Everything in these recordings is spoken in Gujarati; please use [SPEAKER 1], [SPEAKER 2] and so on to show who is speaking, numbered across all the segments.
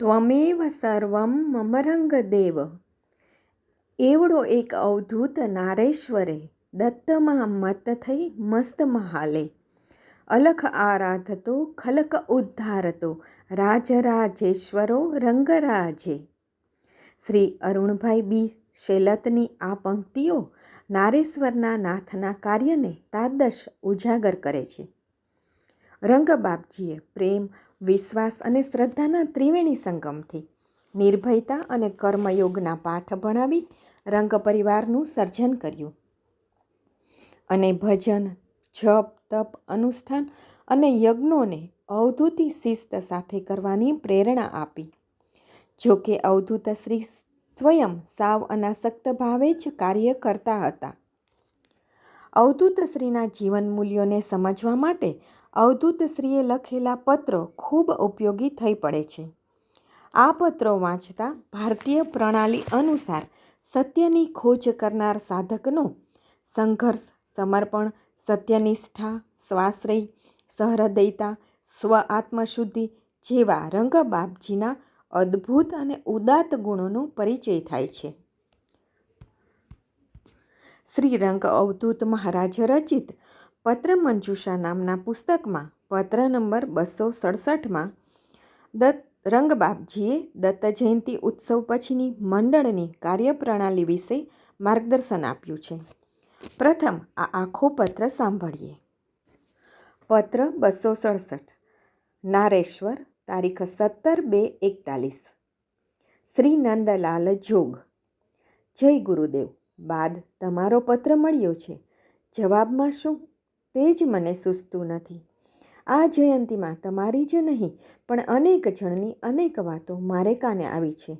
[SPEAKER 1] ત્વમેવ સર્વમ મમરંગ દેવ એવડો એક અવધૂત નારેશ્વરે દત્તમાં મત થઈ મસ્ત મહાલે અલખ આરાધતો ખલક ઉદ્ધારતો રાજરાજેશ્વરો રંગરાજે શ્રી અરુણભાઈ બી શેલતની આ પંક્તિઓ નારેશ્વરના નાથના કાર્યને તાદશ ઉજાગર કરે છે। રંગબાપજીએ પ્રેમ વિશ્વાસ અને શ્રદ્ધાના ત્રિવેણી સંગમથી નિર્ભયતા અને કર્મયોગના પાઠ ભણાવી રંગ પરિવારનું સર્જન કર્યું. અને ભજન, જપ, તપ અનુષ્ઠાન અને યજ્ઞોને અવધૂતી શિસ્ત સાથે કરવાની પ્રેરણા આપી. જો કે અવધૂત શ્રી સ્વયં સાવ અનાસક્ત ભાવે જ કાર્ય કરતા હતા. અવધૂત શ્રીના જીવન મૂલ્યોને સમજવા માટે અવધૂત શ્રીએ લખેલા પત્રો ખૂબ ઉપયોગી થઈ પડે છે. આ પત્રો વાંચતા ભારતીય પ્રણાલી અનુસાર સત્યની ખોજ કરનાર સાધકનો સંઘર્ષ, સમર્પણ, સત્યનિષ્ઠા, સ્વાશ્રય, સહૃદયતા, સ્વ આત્મશુદ્ધિ જેવા રંગબાપજીના અદ્ભુત અને ઉદાત્ત ગુણોનો પરિચય થાય છે. શ્રી રંગ અવધૂત મહારાજ રચિત પત્ર મંજુષા નામના પુસ્તકમાં પત્ર નંબર બસો સડસઠમાં, દત્ત રંગબાપજીએ દત્ત જયંતિ ઉત્સવ પછીની મંડળની કાર્યપ્રણાલી વિશે માર્ગદર્શન આપ્યું છે. પ્રથમ આ આખો પત્ર સાંભળીએ. પત્ર બસો સડસઠ, નારેશ્વર, તારીખ સત્તર બે એકતાલીસ, શ્રી નંદલાલ જોગ, જય ગુરુદેવ, બાદ તમારો પત્ર મળ્યો છે. જવાબમાં શું? તે જ મને સૂઝતું નથી. આ જયંતીમાં તમારી જ નહીં, પણ અનેક જણની અનેક વાતો મારે કાને આવી છે.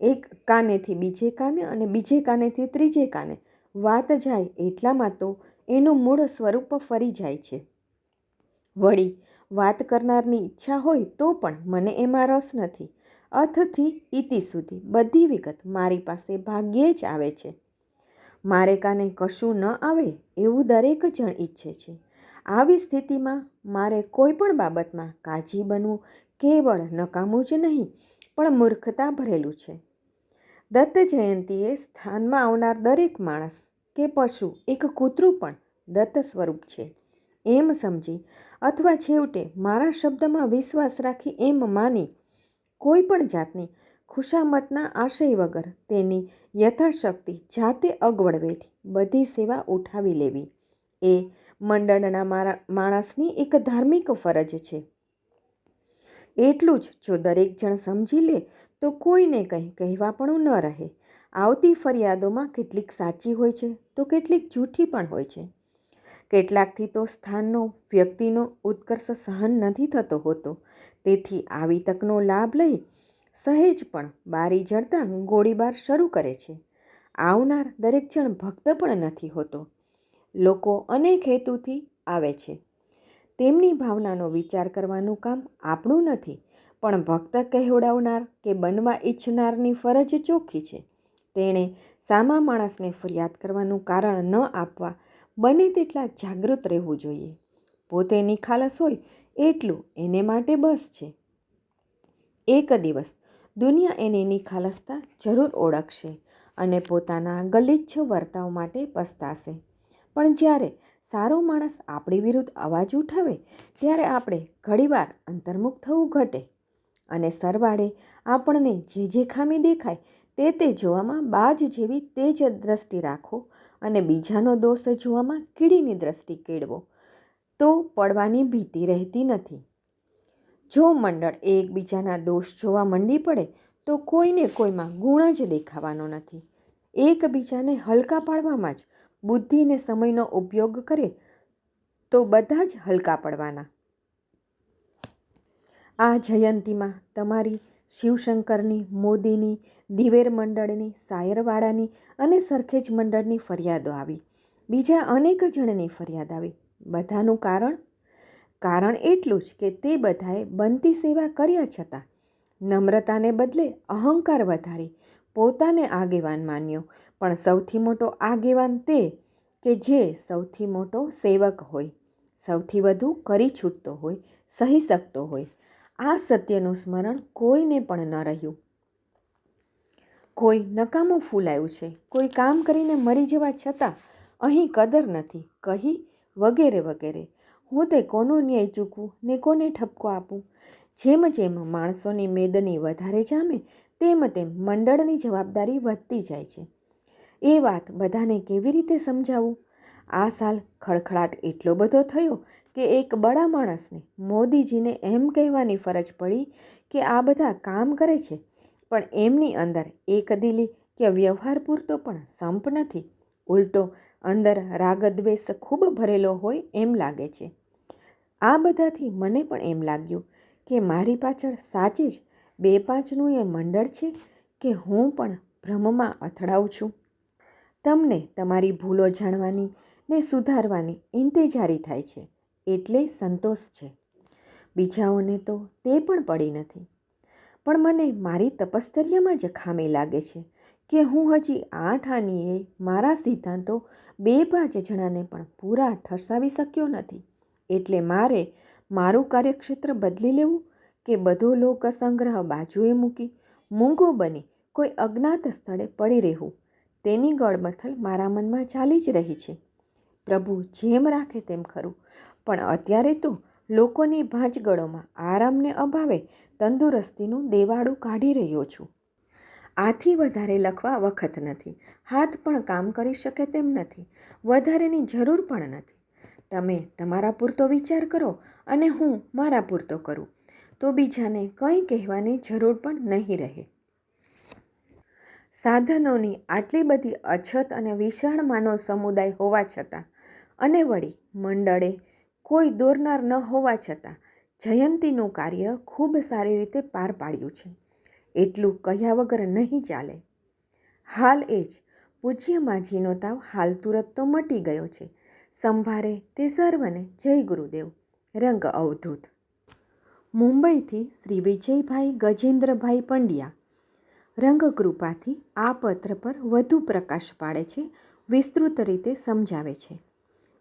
[SPEAKER 1] એક કાનેથી બીજે કાને અને બીજે કાનેથી ત્રીજે કાને. વાત જાય એટલામાં તો એનું મૂળ સ્વરૂપ ફરી જાય છે. વળી, વાત કરનારની ઈચ્છા હોય તો પણ મને એમાં રસ નથી. અથથી ઇતિ સુધી બધી વિગત મારી પાસે ભાગ્યે જ આવે છે. મારે કાને કશું ન આવે એવું દરેક જણ ઈચ્છે છે. આવી સ્થિતિમાં મારે કોઈ પણ બાબતમાં કાજી બનવું કેવળ નકામું જ નહીં, પણ મૂર્ખતા ભરેલું છે. દત્ત જયંતીએ સ્થાનમાં આવનાર દરેક માણસ કે પશુ એક કૂતરું પણ દત્ત સ્વરૂપ છે. એમ સમજી અથવા છેવટે મારા શબ્દમાં વિશ્વાસ રાખી એમ માની કોઈ પણ જાતની ખુશામતના આશય વગર તેની યથાશક્તિ જાતે અગવડ વેઠી બધી સેવા ઉઠાવી લેવી. એ મંડળના માણસની એક ધાર્મિક ફરજ છે. એટલું જ જો દરેક જણ સમજી લે તો કોઈને કંઈ કહેવાપણું ન રહે. આવતી ફરિયાદોમાં કેટલીક સાચી હોય છે તો કેટલીક જૂઠી પણ હોય છે. કેટલાકથી તો સ્થાનનો, વ્યક્તિનો ઉત્કર્ષ સહન નથી થતો હોતો. તેથી આવી તકનો લાભ લઈ સહેજ પણ બારી જડતા ગોળીબાર શરૂ કરે છે. આવનાર દરેક જણ ભક્ત પણ નથી હોતો. લોકો અનેક હેતુથી આવે છે. તેમની ભાવનાનો વિચાર કરવાનું કામ આપણું નથી, પણ ભક્ત કહેવડાવનાર કે બનવા ઈચ્છનારની ફરજ ચોખ્ખી છે. તેણે સામા માણસને ફરિયાદ કરવાનું કારણ ન આપવા બને તેટલા જાગૃત રહેવું જોઈએ. પોતે નિખાલસ હોય એટલું એને માટે બસ છે. એક દિવસ દુનિયા એની નિખાલસતા જરૂર ઓળખશે અને પોતાના ગલિચ્છ વર્તાવ માટે પસ્તાશે. પણ જ્યારે સારો માણસ આપણી વિરુદ્ધ અવાજ ઉઠાવે, ત્યારે આપણે ઘણીવાર અંતર્મુખ થવું ઘટે અને સરવાળે આપણને જે જે ખામી દેખાય તે તે જોવામાં બાજ જેવી તેજ દ્રષ્ટિ રાખો અને બીજાનો દોષ જોવામાં કીડીની દ્રષ્ટિ કેળવો. તો પડવાની ભીતિ રહેતી નથી. જો મંડળ એકબીજાના દોષ જોવા મંડી પડે, તો કોઈને કોઈમાં ગુણ જ દેખાવાનો નથી. એકબીજાને હલકા પાડવામાં જ બુદ્ધિને સમયનો ઉપયોગ કરે, તો બધા જ હલકા પડવાના. આ જયંતીમાં તમારી શિવશંકરની, મોદીની, દિવેર મંડળની સાયરવાળાની અને સરખેજ મંડળની ફરિયાદો આવી. બીજા અનેક જણની ફરિયાદ આવી. બધાનું કારણ કારણ એટલું જ કે તે બધાએ બનતી સેવા કર્યા છતાં નમ્રતાને બદલે અહંકાર વધારી પોતાને આગેવાન માન્યો. પણ સૌથી મોટો આગેવાન તે કે જે સૌથી મોટો સેવક હોય, સૌથી વધુ કરી છૂટતો હોય, સહી શકતો હોય. આ સત્યનું સ્મરણ કોઈને પણ ન રહ્યું. કોઈ નકામું ફૂલાયું છે, કોઈ કામ કરીને મરી જવા છતાં અહીં કદર નથી, કહી વગેરે વગેરે હું તે કોનો ન્યાય ચૂકવું ને કોને ઠપકો આપું? જેમ જેમ માણસોની મેદની વધારે જામે, તેમ તેમ મંડળની જવાબદારી વધતી જાય છે. એ વાત બધાને કેવી રીતે સમજાવું? આ સાલ ખળખળાટ એટલો બધો થયો કે એક બડા માણસને મોદીજીને એમ કહેવાની ફરજ પડી કે આ બધા કામ કરે છે, પણ એમની અંદર એક દિલી કે વ્યવહાર પૂરતો પણ સંપ નથી. ઉલટો અંદર રાગદ્વેષ ખૂબ ભરેલો હોય એમ લાગે છે. આ બધાથી મને પણ એમ લાગ્યું કે મારી પાછળ સાચે જ બે પાંચનું એ મંડળ છે કે હું પણ ભ્રમમાં અથડાઉં છું. તમને તમારી ભૂલો જાણવાની ને સુધારવાની ઇંતેજારી થાય છે એટલે સંતોષ છે. બીજાઓને તો તે પણ પડી નથી. પણ મને મારી તપશ્ચર્યામાં જ ખામી લાગે છે કે હું હજી આઠ આનીએ મારા સિદ્ધાંતો બે પાંચ જણાને પણ પૂરા ઠસાવી શક્યો નથી. એટલે મારે મારું કાર્યક્ષેત્ર બદલી લેવું કે બધો લોક સંગ્રહ બાજુએ મૂકી મૂંગો બની કોઈ અજ્ઞાત સ્થળે પડી રહેવું. તેની ગળમથલ મારા મનમાં ચાલી જ રહી છે. પ્રભુ જેમ રાખે તેમ ખરું. પણ અત્યારે તો લોકોની ભાંજગળોમાં આરામને અભાવે તંદુરસ્તીનું દેવાળું કાઢી રહ્યો છું. આથી વધારે લખવા વખત નથી. હાથ પણ કામ કરી શકે તેમ નથી. વધારેની જરૂર પણ નથી. તમે તમારા પૂરતો વિચાર કરો અને હું મારા પૂરતો કરું. તો બીજાને કંઈ કહેવાની જરૂર પણ નહીં રહે. સાધનોની આટલી બધી અછત અને વિશાળ માનવ સમુદાય હોવા છતાં અને વળી મંડળે કોઈ દોરનાર ન હોવા છતાં જયંતીનું કાર્ય ખૂબ સારી રીતે પાર પાડ્યું છે. એટલું કહ્યા વગર નહીં ચાલે. હાલ એ જ પૂજ્ય માજીનો તાવ હાલ તુરત તો મટી ગયો છે. સંભારે તે સર્વને જય ગુરુદેવ. રંગ અવધૂત. મુંબઈથી શ્રી વિજયભાઈ ગજેન્દ્રભાઈ પંડ્યા. રંગકૃપાથી આ પત્ર પર વધુ પ્રકાશ પાડે છે, વિસ્તૃત રીતે સમજાવે છે.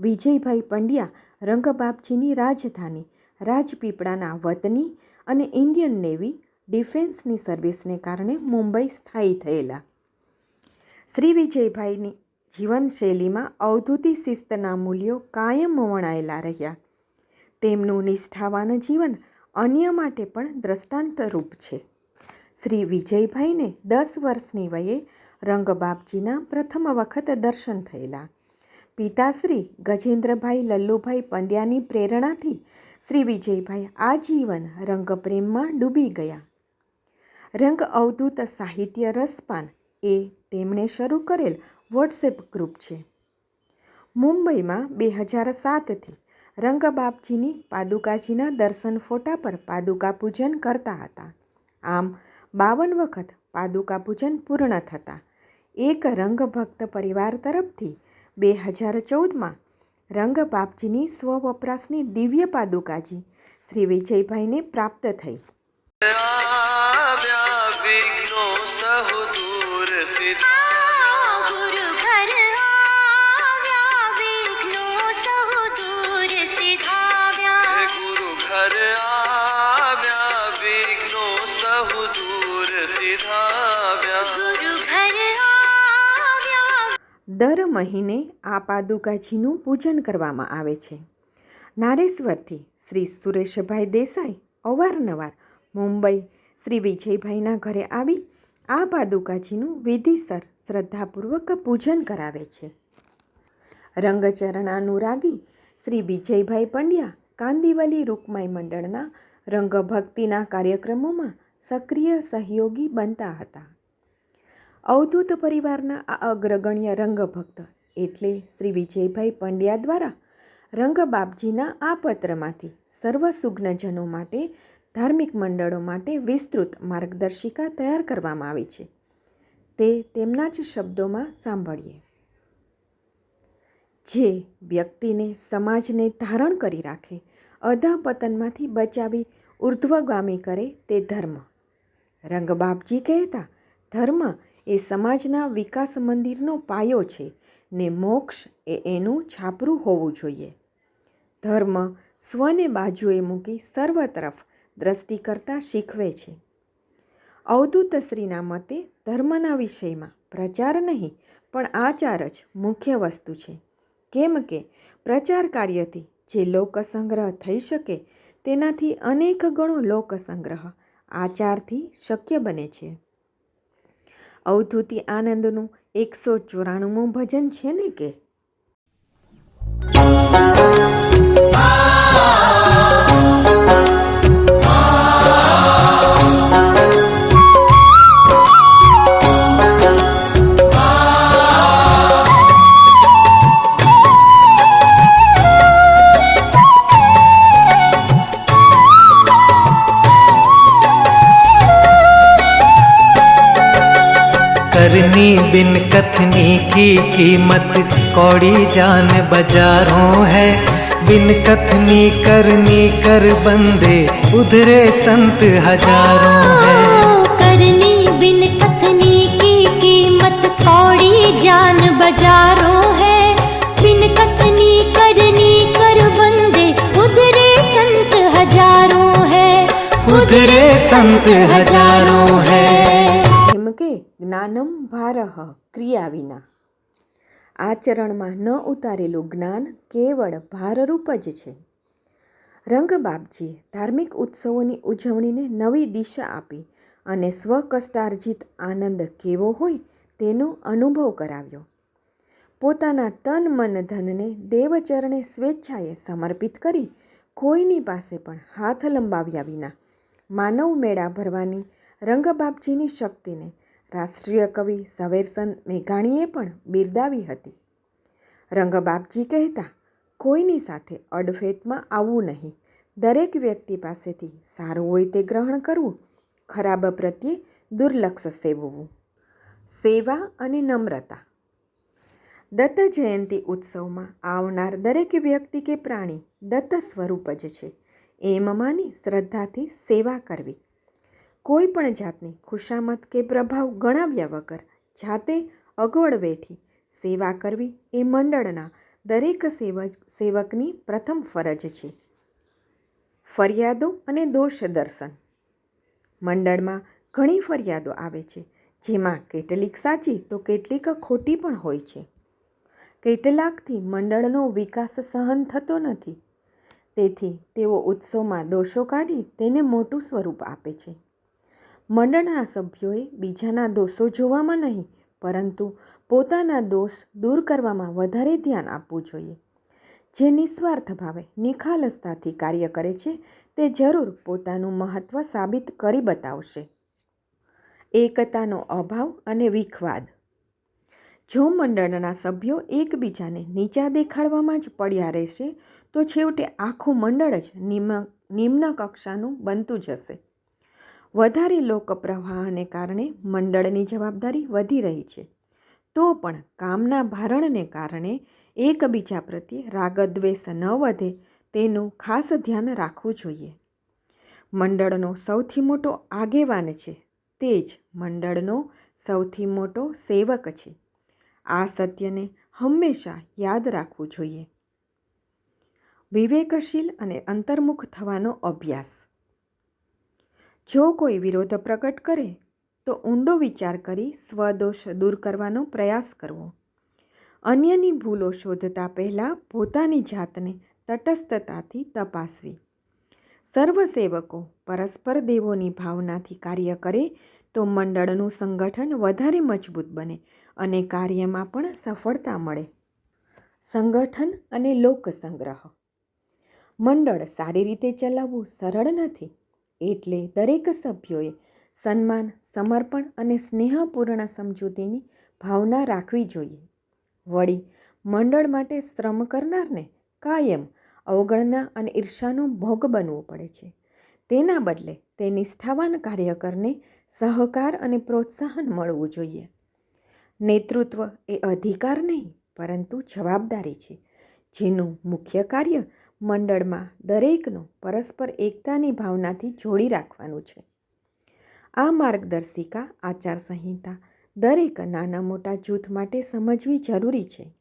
[SPEAKER 1] વિજયભાઈ પંડ્યા રંગબાપજીની રાજધાની, રાજપીપળાના વતની અને ઇન્ડિયન નેવી ડિફેન્સની સર્વિસને કારણે મુંબઈ સ્થાયી થયેલા. શ્રી વિજયભાઈની જીવનશૈલીમાં અવધૂતી શિસ્તના મૂલ્યો કાયમ વણાયેલા રહ્યા. તેમનું નિષ્ઠાવાન જીવન અન્ય માટે પણ દ્રષ્ટાંતરૂપ છે. શ્રી વિજયભાઈને દસ વર્ષની વયે રંગબાપજીના પ્રથમ વખત દર્શન થયેલા. પિતાશ્રી ગજેન્દ્રભાઈ લલ્લુભાઈ પંડ્યાની પ્રેરણાથી શ્રી વિજયભાઈ આજીવન રંગપ્રેમમાં ડૂબી ગયા. રંગ અવધૂત સાહિત્ય રસપાન એ તેમણે શરૂ કરેલ વોટ્સએપ ગ્રુપ છે. મુંબઈમાં બે હજાર સાતથી રંગબાપજીની પાદુકાજીના દર્શન ફોટા પર પાદુકા પૂજન કરતા હતા. આમ, બાવન વખત પાદુકા પૂજન પૂર્ણ થતાં. એક રંગભક્ત પરિવાર તરફથી બે હજાર ચૌદમાં રંગ બાપજીની સ્વવપરાશની દિવ્ય પાદુકાજી શ્રી વિજયભાઈને પ્રાપ્ત થઈ.
[SPEAKER 2] દર
[SPEAKER 1] મહિને આ પાદુકાજીનું પૂજન કરવામાં આવે છે. નારેશ્વરથી શ્રી સુરેશભાઈ દેસાઈ અવારનવાર મુંબઈ શ્રી વિજયભાઈના ઘરે આવી આ પાદુકાજીનું વિધિસર શ્રદ્ધાપૂર્વક પૂજન કરાવે છે. રંગચરણાનુરાગી શ્રી વિજયભાઈ પંડ્યા કાંદીવલી રૂકમાઈ મંડળના રંગભક્તિના કાર્યક્રમોમાં સક્રિય સહયોગી બનતા હતા. અવધૂત પરિવારના આ અગ્રગણ્ય રંગભક્ત એટલે શ્રી વિજયભાઈ પંડ્યા દ્વારા રંગબાપજીના આ પત્રમાંથી સર્વ સુગ્નજનો માટે ધાર્મિક મંડળો માટે વિસ્તૃત માર્ગદર્શિકા તૈયાર કરવામાં આવી છે. તે તેમના જ શબ્દોમાં સાંભળીએ. જે વ્યક્તિને સમાજને ધારણ કરી રાખે અધાપતનમાંથી બચાવી ઉર્ધ્વગામી કરે તે ધર્મ. રંગબાપજી કહેતા, ધર્મ એ સમાજના વિકાસ મંદિરનો પાયો છે ને મોક્ષ એ એનું છાપરું હોવું જોઈએ. ધર્મ સ્વને બાજુએ મૂકી સર્વ તરફ દ્રષ્ટિ કરતાં શીખવે છે. અવધૂતશ્રીના મતે ધર્મના વિષયમાં પ્રચાર નહીં, પણ આચાર જ મુખ્ય વસ્તુ છે. કેમ કે પ્રચાર કાર્યથી જે લોકસંગ્રહ થઈ શકે, તેનાથી અનેક ગણો લોકસંગ્રહ આચારથી શક્ય બને છે. અવધૂતિ આનંદનું એકસો ચોરાણુંમું ભજન છે ને કે?
[SPEAKER 3] करनी बिन कथनी की कीमत कौड़ी जान बाजारों है। बिन कथनी करनी कर बंदे उधरे संत हज़ारों है।
[SPEAKER 2] करनी बिन कथनी की कीमत कौड़ी जान बाजारों है। बिन कथनी करनी कर बंदे उधरे संत हज़ारों है।
[SPEAKER 3] उधरे संत हज़ारों है।
[SPEAKER 1] के જ્ઞાનમ ભારહ ક્રિયા વિના. આચરણમાં ન ઉતારેલું જ્ઞાન કેવળ ભારરૂપ જ છે. રંગબાપજીએ ધાર્મિક ઉત્સવોની ઉજવણીને નવી દિશા આપી અને સ્વકષ્ટાર્જિત આનંદ કેવો હોય તેનો અનુભવ કરાવ્યો. પોતાના તન મન ધનને દેવચરણે સ્વેચ્છાએ સમર્પિત કરી કોઈની પાસે પણ હાથ લંબાવ્યા વિના માનવ મેળા ભરવાની રંગબાપજીની શક્તિને રાષ્ટ્રીય કવિ ઝવેરસન મેઘાણીએ પણ બિરદાવી હતી. રંગબાપજી કહેતા, કોઈની સાથે અડફેટમાં આવવું નહીં. દરેક વ્યક્તિ પાસેથી સારું હોય તે ગ્રહણ કરવું, ખરાબ પ્રત્યે દુર્લક્ષ સેવવું. સેવા અને નમ્રતા. દત્ત જયંતિ ઉત્સવમાં આવનાર દરેક વ્યક્તિ કે પ્રાણી દત્ત સ્વરૂપ જ છે. એમ માની શ્રદ્ધાથી સેવા કરવી. કોઈ પણ જાતની ખુશામત કે પ્રભાવ ગણાવ્યા વગર જાતે અગવડ વેઠી સેવા કરવી એ મંડળના દરેક સેવક સેવકની પ્રથમ ફરજ છે. ફરિયાદો અને દોષ દર્શન. મંડળમાં ઘણી ફરિયાદો આવે છે, જેમાં કેટલીક સાચી તો કેટલીક ખોટી પણ હોય છે. કેટલાકથી મંડળનો વિકાસ સહન થતો નથી. તેથી તેઓ ઉત્સવમાં દોષો કાઢી તેને મોટું સ્વરૂપ આપે છે. મંડળના સભ્યોએ બીજાના દોષો જોવામાં નહીં, પરંતુ પોતાના દોષ દૂર કરવામાં વધારે ધ્યાન આપવું જોઈએ. જે નિસ્વાર્થ ભાવે નિખાલસતાથી કાર્ય કરે છે, તે જરૂર પોતાનું મહત્ત્વ સાબિત કરી બતાવશે. એકતાનો અભાવ અને વિખવાદ. જો મંડળના સભ્યો એકબીજાને નીચા દેખાડવામાં જ પડ્યા રહેશે, તો છેવટે આખું મંડળ જ નિમ્ન નિમ્ન કક્ષાનું બનતું જશે. વધારે લોકપ્રવાહને કારણે મંડળની જવાબદારી વધી રહી છે. તો પણ કામના ભારણને કારણે એકબીજા પ્રત્યે રાગદ્વેષ ન વધે તેનું ખાસ ધ્યાન રાખવું જોઈએ. મંડળનો સૌથી મોટો આગેવાન છે તે જ મંડળનો સૌથી મોટો સેવક છે. આ સત્યને હંમેશા યાદ રાખવું જોઈએ. વિવેકશીલ અને અંતર્મુખ થવાનો અભ્યાસ. જો કોઈ વિરોધ પ્રગટ કરે, તો ઊંડો વિચાર કરી સ્વદોષ દૂર કરવાનો પ્રયાસ કરવો. અન્યની ભૂલો શોધતા પહેલાં પોતાની જાતને તટસ્થતાથી તપાસવી. સર્વસેવકો પરસ્પર દેવોની ભાવનાથી કાર્ય કરે, તો મંડળનું સંગઠન વધારે મજબૂત બને અને કાર્યમાં પણ સફળતા મળે. સંગઠન અને લોકસંગ્રહ. મંડળ સારી રીતે ચલાવવું સરળ નથી. એટલે દરેક સભ્યોએ સન્માન, સમર્પણ અને સ્નેહપૂર્ણ સમજૂતીની ભાવના રાખવી જોઈએ. વળી, મંડળ માટે શ્રમ કરનારને કાયમ અવગણના અને ઈર્ષાનો ભોગ બનવો પડે છે. તેના બદલે તે નિષ્ઠાવાન કાર્યકરને સહકાર અને પ્રોત્સાહન મળવું જોઈએ. નેતૃત્વ એ અધિકાર નહીં, પરંતુ જવાબદારી છે, જેનું મુખ્ય કાર્ય મંડળમાં દરેકનો પરસ્પર એકતાની ભાવનાથી જોડી રાખવાનું છે. આ માર્ગદર્શિકા, આચારસંહિતા દરેક નાના મોટા જૂથ માટે સમજવી જરૂરી છે.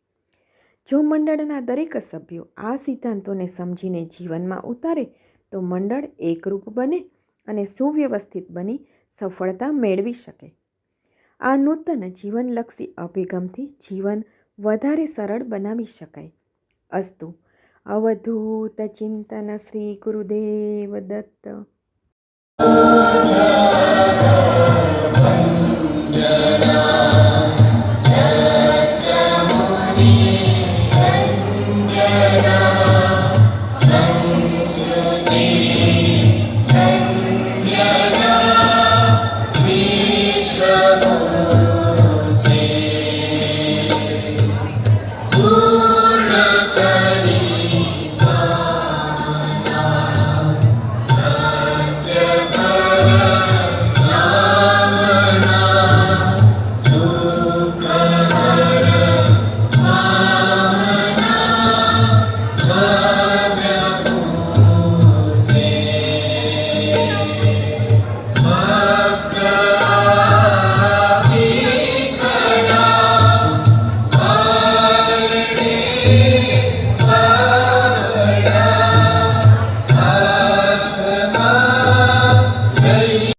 [SPEAKER 1] જો મંડળના દરેક સભ્યો આ સિદ્ધાંતોને સમજીને જીવનમાં ઉતારે, તો મંડળ એકરૂપ બને અને સુવ્યવસ્થિત બની સફળતા મેળવી શકે. આ નૂતન જીવનલક્ષી અભિગમથી જીવન વધારે સરળ બનાવી શકાય. અસ્તુ અવધૂત ચિંતન શ્રી ગુરુદેવ દત્ત